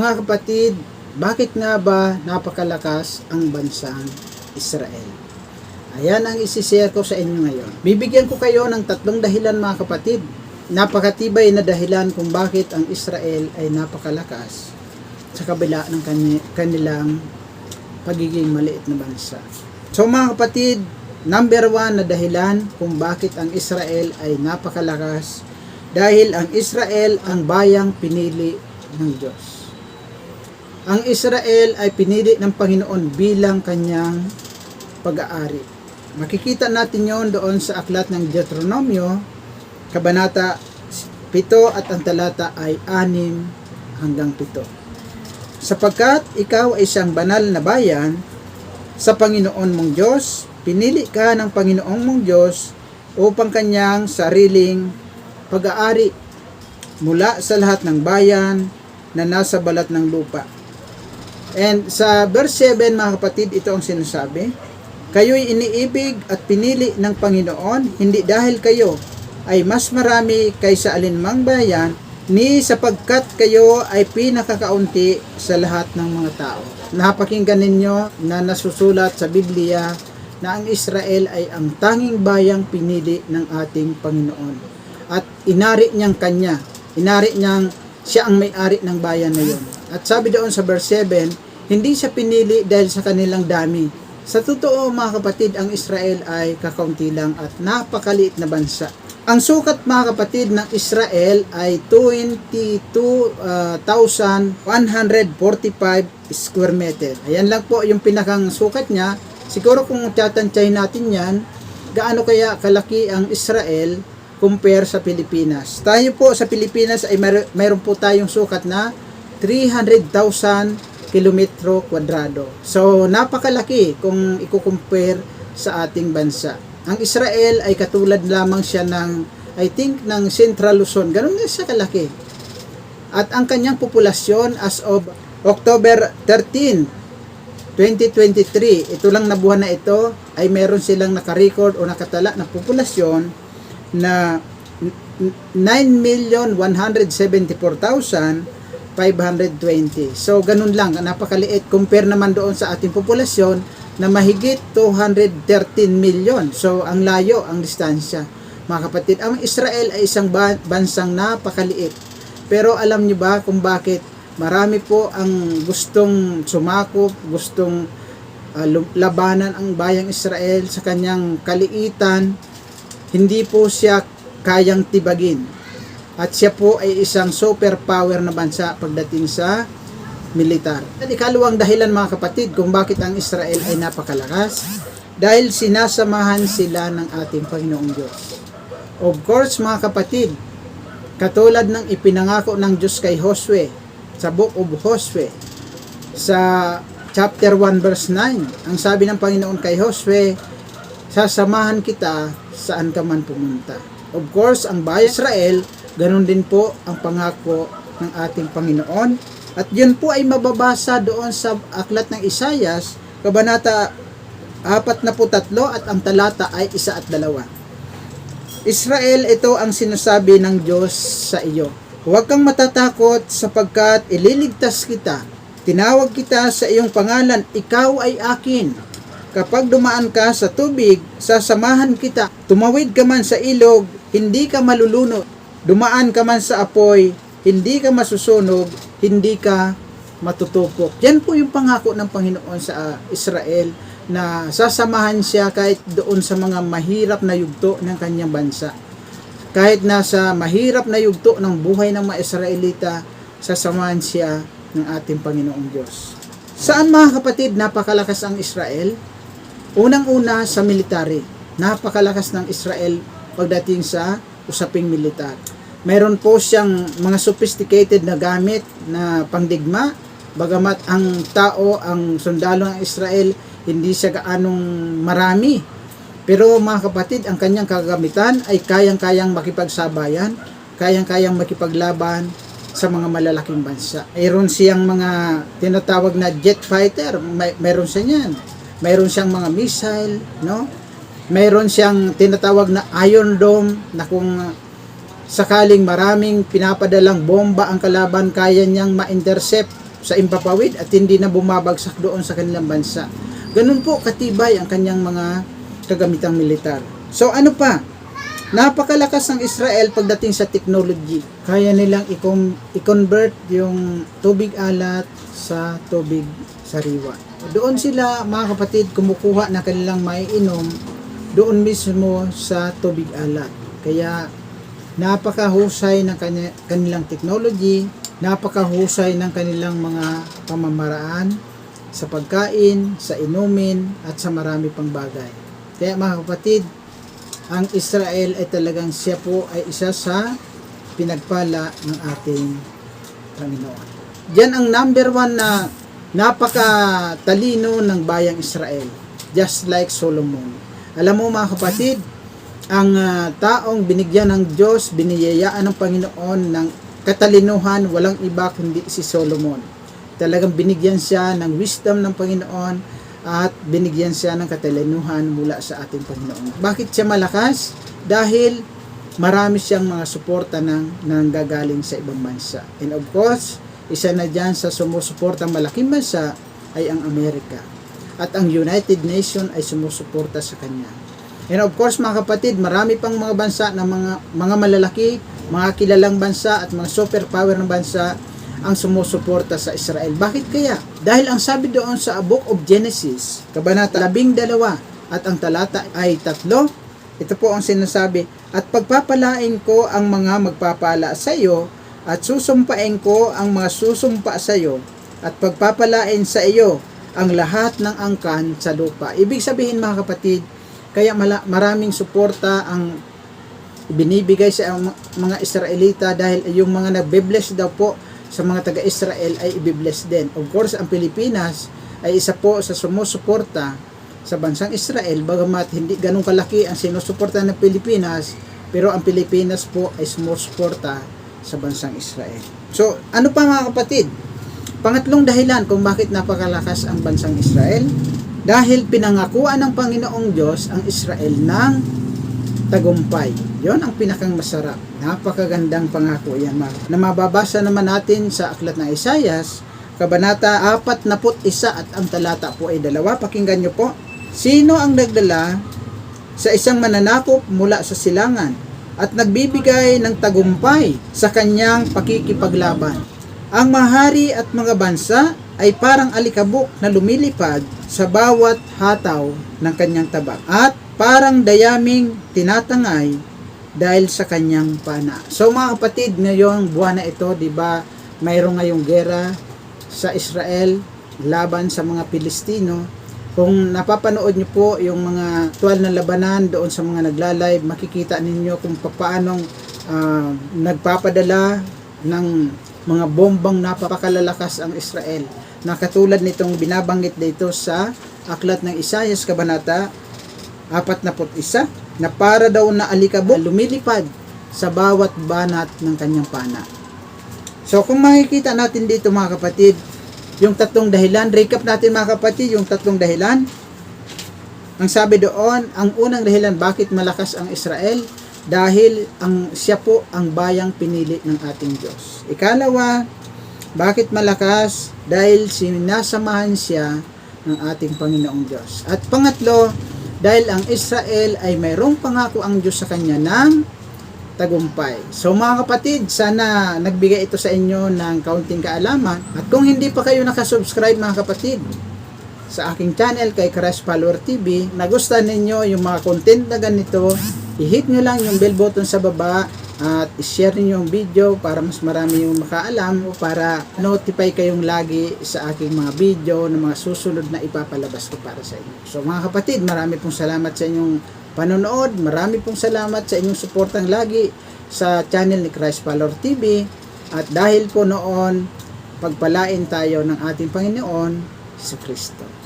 Mga kapatid, bakit nga ba napakalakas ang bansang Israel? Ayan ang isishare ko sa inyo ngayon. Bibigyan ko kayo ng tatlong dahilan mga kapatid. Napakatibay na dahilan kung bakit ang Israel ay napakalakas sa kabila ng kani- kanilang pagiging maliit na bansa. So mga kapatid, number one na dahilan kung bakit ang Israel ay napakalakas dahil ang Israel ang bayang pinili ng Diyos. Ang Israel ay pinili ng Panginoon bilang kanyang pag-aari. Makikita natin yon doon sa aklat ng Deuteronomio, Kabanata 7 at ang talata ay 6 hanggang 7. Sapagkat ikaw ay isang banal na bayan sa Panginoon mong Diyos, pinili ka ng Panginoong mong Diyos upang kanyang sariling pag-aari mula sa lahat ng bayan na nasa balat ng lupa. And sa verse 7 mga kapatid, ito ang sinasabi, Kayo'y iniibig at pinili ng Panginoon, hindi dahil kayo ay mas marami kaysa alinmang bayan, ni sapagkat kayo ay pinakakaunti sa lahat ng mga tao. Napakinggan ninyo na nasusulat sa Biblia na ang Israel ay ang tanging bayang pinili ng ating Panginoon. At inari niyang kanya, inari niyang siya ang may-ari ng bayan na yun. At sabi doon sa verse 7, hindi siya pinili dahil sa kanilang dami. Sa totoo mga kapatid, ang Israel ay kakaunti lang at napakaliit na bansa. Ang sukat mga kapatid ng Israel ay 22,145 square meter. Ayan lang po yung pinakang sukat niya. Siguro kung tatantyahin natin yan, gaano kaya kalaki ang Israel compare sa Pilipinas. Tayo po sa Pilipinas ay mer- mayroon po tayong sukat na 300,000 kilometro kwadrado. So, napakalaki kung i-compare sa ating bansa. Ang Israel ay katulad lamang siya ng, I think, ng Central Luzon. Ganun na siya kalaki. At ang kanyang populasyon as of October 13, 2023, ito lang na na ito, ay meron silang nakarecord o nakatala na populasyon na 9,174,520. So, ganun lang, napakaliit. Compare naman doon sa ating populasyon na mahigit 213 million. So, ang layo, ang distansya. Mga kapatid, ang Israel ay isang ba- bansang napakaliit. Pero alam niyo ba kung bakit marami po ang gustong sumakop, gustong uh, labanan ang bayang Israel sa kanyang kaliitan, hindi po siya kayang tibagin. At siya po ay isang superpower na bansa pagdating sa militar. At ikalawang dahilan mga kapatid kung bakit ang Israel ay napakalakas dahil sinasamahan sila ng ating Panginoong Diyos. Of course mga kapatid, katulad ng ipinangako ng Diyos kay Josue sa Book of Josue sa chapter 1 verse 9, ang sabi ng Panginoon kay Josue, sasamahan kita saan ka man pumunta. Of course, ang bayan Israel, ganun din po ang pangako ng ating Panginoon. At yun po ay mababasa doon sa aklat ng Isayas, kabanata 43 at ang talata ay isa at dalawa. Israel, ito ang sinasabi ng Diyos sa iyo. Huwag kang matatakot sapagkat ililigtas kita. Tinawag kita sa iyong pangalan, ikaw ay akin. Kapag dumaan ka sa tubig, sasamahan kita. Tumawid ka man sa ilog, hindi ka malulunod. Dumaan ka man sa apoy, hindi ka masusunog, hindi ka matutupok. Yan po yung pangako ng Panginoon sa Israel na sasamahan siya kahit doon sa mga mahirap na yugto ng kanyang bansa. Kahit nasa mahirap na yugto ng buhay ng mga Israelita, sasamahan siya ng ating Panginoong Diyos. Saan mga kapatid napakalakas ang Israel? Unang-una sa military. Napakalakas ng Israel pagdating sa usaping militar. Meron po siyang mga sophisticated na gamit na pangdigma, bagamat ang tao, ang sundalo ng Israel, hindi siya gaanong marami. Pero mga kapatid, ang kanyang kagamitan ay kayang-kayang makipagsabayan, kayang-kayang makipaglaban sa mga malalaking bansa. Mayroon siyang mga tinatawag na jet fighter, may, mayroon siya niyan. Mayroon siyang mga missile, no? Mayroon siyang tinatawag na Iron Dome na kung sakaling maraming pinapadalang bomba ang kalaban, kaya niyang ma-intercept sa impapawid at hindi na bumabagsak doon sa kanilang bansa. Ganun po katibay ang kanyang mga kagamitang militar. So ano pa? Napakalakas ng Israel pagdating sa technology. Kaya nilang i-convert yung tubig alat sa tubig sariwa. Doon sila, mga kapatid, kumukuha na kanilang maiinom doon mismo sa tubig alat. Kaya napakahusay ng kani- kanilang technology, napakahusay ng kanilang mga pamamaraan sa pagkain, sa inumin, at sa marami pang bagay. Kaya mga kapatid, ang Israel ay talagang siya po ay isa sa pinagpala ng ating Panginoon. Diyan ang number one na napakatalino ng bayang Israel. Just like Solomon. Alam mo mga kapatid, ang ah, taong binigyan ng Diyos, biniyayaan ng Panginoon ng katalinuhan, walang iba kundi si Solomon. Talagang binigyan siya ng wisdom ng Panginoon at binigyan siya ng katalinuhan mula sa ating Panginoon. Bakit siya malakas? Dahil marami siyang mga suporta ng nanggagaling sa ibang bansa. And of course, isa na dyan sa sumusuportang malaking bansa ay ang Amerika. At ang United Nations ay sumusuporta sa kanya. And of course mga kapatid, marami pang mga bansa na mga, mga malalaki, mga kilalang bansa at mga superpower ng bansa ang sumusuporta sa Israel. Bakit kaya? Dahil ang sabi doon sa Book of Genesis, Kabanata 12 at ang talata ay tatlo, ito po ang sinasabi, at pagpapalain ko ang mga magpapala sa iyo at susumpain ko ang mga susumpa sa iyo at pagpapalain sa iyo ang lahat ng angkan sa lupa. Ibig sabihin mga kapatid, kaya maraming suporta ang binibigay sa mga Israelita dahil yung mga nagbe-bless daw po sa mga taga-Israel ay ibibless din. Of course, ang Pilipinas ay isa po sa sumusuporta sa bansang Israel bagamat hindi ganun kalaki ang sinusuporta ng Pilipinas pero ang Pilipinas po ay sumusuporta sa bansang Israel. So, ano pa mga kapatid? Pangatlong dahilan kung bakit napakalakas ang bansang Israel dahil pinangakuan ng Panginoong Diyos ang Israel ng tagumpay. Yon ang pinakang masarap. Napakagandang pangako yan, mga. Na mababasa naman natin sa aklat ng Isayas, Kabanata 41 at ang talata po ay dalawa. Pakinggan nyo po. Sino ang nagdala sa isang mananakop mula sa silangan at nagbibigay ng tagumpay sa kanyang pakikipaglaban? Ang mahari at mga bansa ay parang alikabok na lumilipad sa bawat hataw ng kanyang tabak at parang dayaming tinatangay dahil sa kanyang pana. So mga kapatid, ngayong buwan na ito, 'di ba, mayroong ngayong gera sa Israel laban sa mga Pilistino. Kung napapanood niyo po yung mga tuwal na labanan doon sa mga nagla-live, makikita ninyo kung paanong ah, nagpapadala ng mga bombang napakalalakas ang Israel. Na katulad nitong binabanggit dito sa aklat ng Isayas Kabanata 41 na para daw na alikabok lumilipad sa bawat banat ng kanyang pana. So kung makikita natin dito mga kapatid, yung tatlong dahilan, recap natin mga kapatid, yung tatlong dahilan. Ang sabi doon, ang unang dahilan bakit malakas ang Israel dahil ang siya po ang bayang pinili ng ating Diyos. Ikalawa, bakit malakas? Dahil sinasamahan siya ng ating Panginoong Diyos. At pangatlo, dahil ang Israel ay mayroong pangako ang Diyos sa kanya ng tagumpay. So mga kapatid, sana nagbigay ito sa inyo ng kaunting kaalaman. At kung hindi pa kayo nakasubscribe mga kapatid, sa aking channel kay Crash Follower TV, nagustuhan ninyo yung mga content na ganito, i-hit nyo lang yung bell button sa baba at i-share niyo yung video para mas marami yung makaalam o para notify kayong lagi sa aking mga video na mga susunod na ipapalabas ko para sa inyo. So mga kapatid, marami pong salamat sa inyong panonood. Marami pong salamat sa inyong suportang lagi sa channel ni Christ Follower TV. At dahil po noon, pagpalain tayo ng ating Panginoon, si Kristo.